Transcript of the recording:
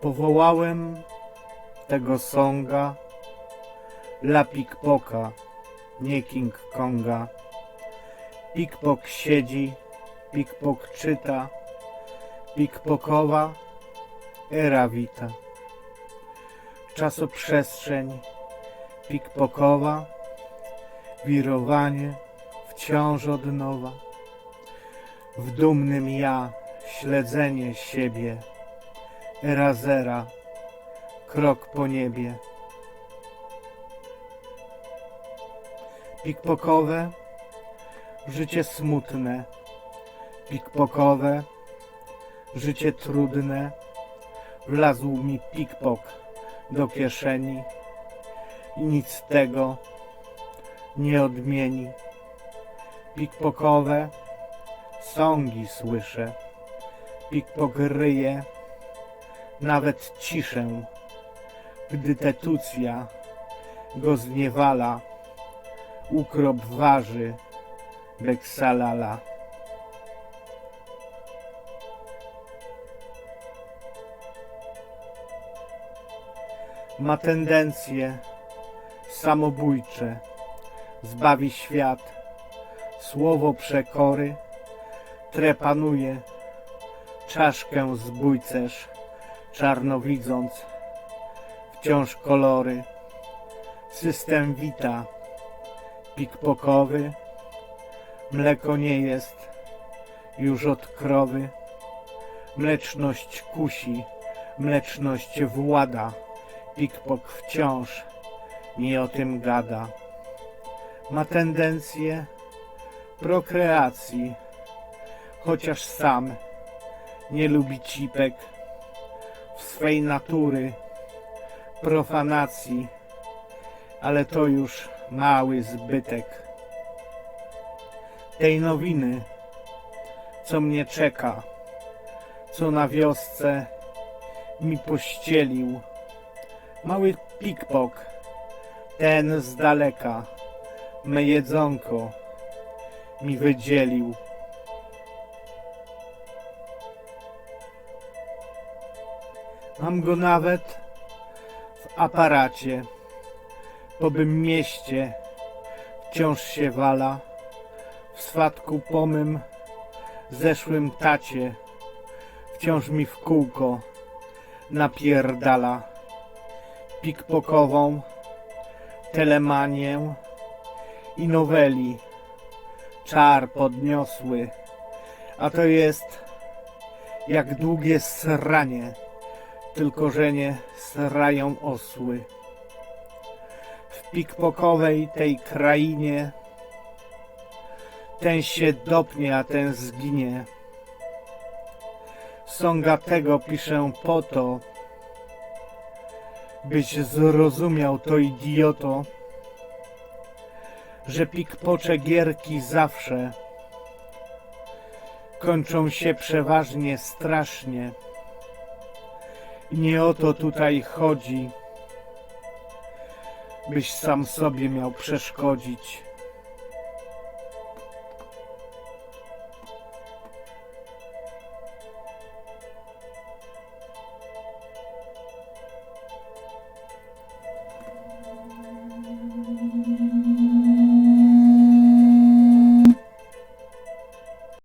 Powołałem tego songa dla pikpoka, nie King Konga. Pikpok siedzi, pikpok czyta, pikpokowa era wita. Czasoprzestrzeń pikpokowa, wirowanie wciąż od nowa. W dumnym ja śledzenie siebie, era zera, krok po niebie. Pikpokowe, życie smutne, pikpokowe, życie trudne. Wlazł mi pikpok do kieszeni i nic tego nie odmieni. Pikpokowe. Sągi słyszę, pikpok ryje nawet ciszę, gdy tetucja go zniewala, ukrop waży beksalala. Ma tendencje samobójcze, zbawi świat, słowo przekory, trepanuje czaszkę zbójcerz, czarno widząc wciąż kolory. System wita, pikpokowy, mleko nie jest już od krowy. Mleczność kusi, mleczność włada, pikpok wciąż nie o tym gada. Ma tendencję prokreacji, chociaż sam nie lubi cipek w swej natury profanacji, ale to już mały zbytek tej nowiny, co mnie czeka, co na wiosce mi pościelił. Mały pikpok, ten z daleka, me jedzonko mi wydzielił. Mam go nawet w aparacie, po bym mieście wciąż się wala, w swatku pomym zeszłym tacie, wciąż mi w kółko napierdala. Pikpokową telemanię i noweli czar podniosły, a to jest jak długie sranie, tylko że nie srają osły. W pikpokowej tej krainie ten się dopnie, a ten zginie. Songa tego piszę po to, byś zrozumiał to idioto, że pikpocze gierki zawsze kończą się przeważnie strasznie. Nie o to tutaj chodzi, byś sam sobie miał przeszkodzić.